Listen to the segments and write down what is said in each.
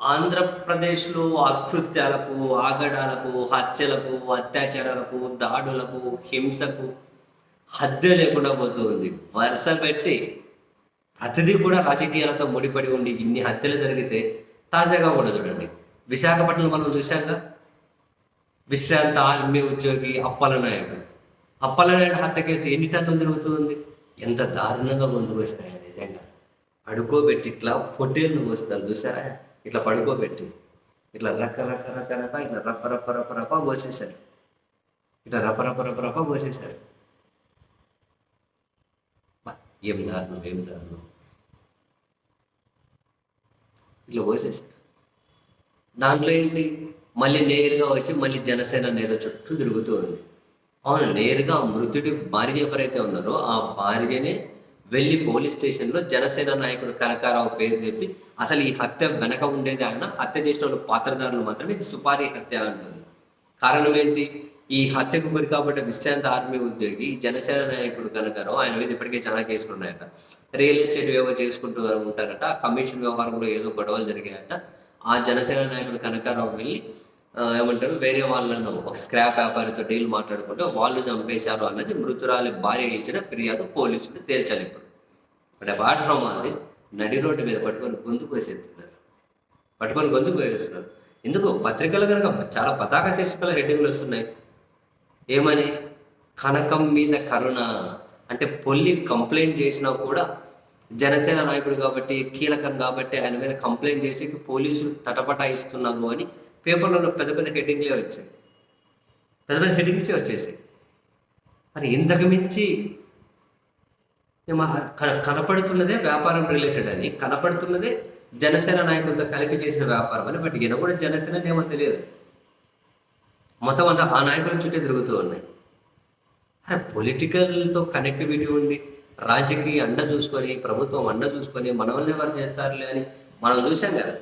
ఆంధ్రప్రదేశ్లో అకృత్యాలకు ఆగడాలకు హత్యలకు అత్యాచారాలకు దాడులకు హింసకు హద్దు లేకుండా పోతుంది వరుస పెట్టి ప్రతిదీ కూడా రాజకీయాలతో ముడిపడి ఉండి ఇన్ని హత్యలు జరిగితే తాజాగా కూడా చూడండి. విశాఖపట్నం మనం చూశాక విశ్రాంత ఆర్మీ ఉద్యోగి అప్పల నాయుడు. అప్పల నాయుడు హత్య కేసు ఎన్ని టన్నులు తిరుగుతుంది? ఎంత దారుణంగా ముందుకు వస్తాయి నిజంగా. అడుకోబెట్టి ఇట్లా పొట్టేళ్ళు పోస్తారు. చూసారా ఇట్లా పడుకోబెట్టి. ఇట్లా రక్క రక్క రక్క రక్క ఇట్లా రప్ప రప్ప రప్ప రప్ప పోసేశారు ఇట్లా రప్ప రప్ప రప్ప రప్ప పోసేశారు ఏమి దారుణం ఏమి దారుణం. ఇట్లా పోసేసాడు దాంట్లో ఏంటి? మళ్ళీ నేరుగా వచ్చి మళ్ళీ జనసేన నేత చుట్టూ తిరుగుతూ ఉంది. అవును నేరుగా మృతుడి భార్య ఎవరైతే ఉన్నారో ఆ భార్యనే వెళ్ళి పోలీస్ స్టేషన్లో జనసేన నాయకుడు కనకారావు పేరు చెప్పి అసలు ఈ హత్య వెనక ఉండేది ఆయన హత్య చేసిన వాళ్ళు పాత్రదారులు మాత్రమే ఇది సుపారీ హత్య అంటుంది కారణం ఏంటి? ఈ హత్యకు గురి కాబట్టి విశ్రాంత ఆర్మీ ఉద్యోగి జనసేన నాయకుడు కనకారావు ఆయన మీద ఇప్పటికే చాలా కేసులు ఉన్నాయట. రియల్ ఎస్టేట్ వ్యవహారం చేసుకుంటూ ఉంటారట కమిషన్ వ్యవహారం కూడా ఏదో గొడవలు జరిగాయట. ఆ జనసేన నాయకుడు కనకారావు వెళ్ళి ఏమంటారు? వేరే వాళ్ళను ఒక స్క్రాప్ వ్యాపారితో డీల్ మాట్లాడుకుంటే వాళ్ళు చంపేశారు అన్నది మృతురాలి భార్య ఇచ్చిన ఫిర్యాదు పోలీసులు తేల్చాలి ఇప్పుడు. But apart from all this నడి రోడ్డు మీద పట్టుకొని గొంతుకు వేసేస్తున్నారు. పట్టుకొని గొంతుకు వేసేస్తున్నారు. ఎందుకు? పత్రికలు కనుక చాలా పతాక శీర్షికల హెడ్డింగ్లు వస్తున్నాయి. ఏమని? కనకం మీద కరుణ. అంటే పొల్లి కంప్లైంట్ చేసినా కూడా జనసేన నాయకుడు కాబట్టి కీలకం కాబట్టి ఆయన మీద కంప్లైంట్ చేసి పోలీసులు తటపటాయిస్తున్నారు అని పేపర్లలో పెద్ద పెద్ద హెడ్డింగ్లే వచ్చాయి. పెద్ద పెద్ద హెడ్డింగ్సే వచ్చేసాయి. మరి ఇంతకు మించి కన- కనపడుతున్నదే వ్యాపారం రిలేటెడ్ అని కనపడుతున్నదే జనసేన నాయకులతో కలిపి చేసిన వ్యాపారం అని బట్ ఈయన కూడా జనసేన ఏమో తెలియదు. మొత్తం అంతా ఆ నాయకుల చుట్టే తిరుగుతూ ఉన్నాయి. అరే పొలిటికల్తో కనెక్టివిటీ ఉంది రాజకీయ అండ చూసుకొని ప్రభుత్వం అండ చూసుకొని మన ఎవరు చేస్తారులే అని మనం చూసాం కదా.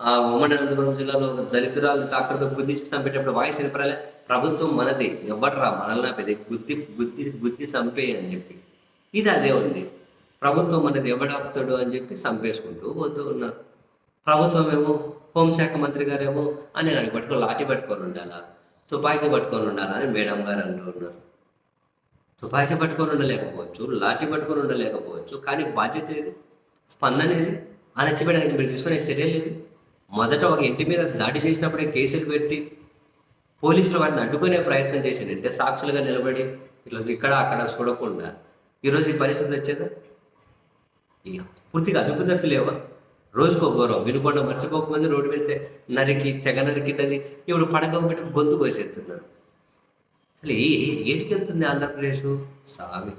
ఆ ఉమ్మడి అనంతపురం జిల్లాలో ఒక దళితురాలు డాక్టర్తో బుద్ధి చంపేటప్పుడు వాయిస్ వినపరాలే ప్రభుత్వం మనది. ఎవడరా మనల్ని పెద్ద బుద్ధి బుద్ధి బుద్ధి చంపే అని చెప్పి. ఇది అదే ఉంది. ప్రభుత్వం మనది ఎవడాపుతాడు అని చెప్పి చంపేసుకుంటూ పోతూ ఉన్నారు. ప్రభుత్వం ఏమో హోంశాఖ మంత్రి గారేమో అని నేను పట్టుకొని లాఠీ పట్టుకొని ఉండాలా? తుపాకీ పట్టుకొని ఉండాలా అని మేడం గారు అంటూ ఉన్నారు. తుపాకీ పట్టుకొని ఉండలేకపోవచ్చు లాఠీ పట్టుకొని ఉండలేకపోవచ్చు. కానీ బాధ్యత ఏది? స్పందన ఏది? అణచివేయడానికి మీరు తీసుకునే చర్యలు ఏవి? మొదట ఒక ఇంటి మీద దాడి చేసినప్పుడే కేసులు పెట్టి పోలీసులు వాటిని అడ్డుకునే ప్రయత్నం చేసింది. అంటే సాక్షులుగా నిలబడి ఇట్లా ఇక్కడ అక్కడ చూడకుండా ఈరోజు ఈ పరిస్థితి వచ్చేదా? ఇక పూర్తిగా అదుపు తప్పిలేవా రోజుకో గౌరవం వినుకొండ మర్చిపోకముందు రోడ్డు మీద నరికి తెగ నరికినది ఇప్పుడు పడక పెట్టి గొంతు కోసేస్తున్నారు. అసలు ఏ ఏటికెళ్తుంది ఆంధ్రప్రదేశ్? సామి.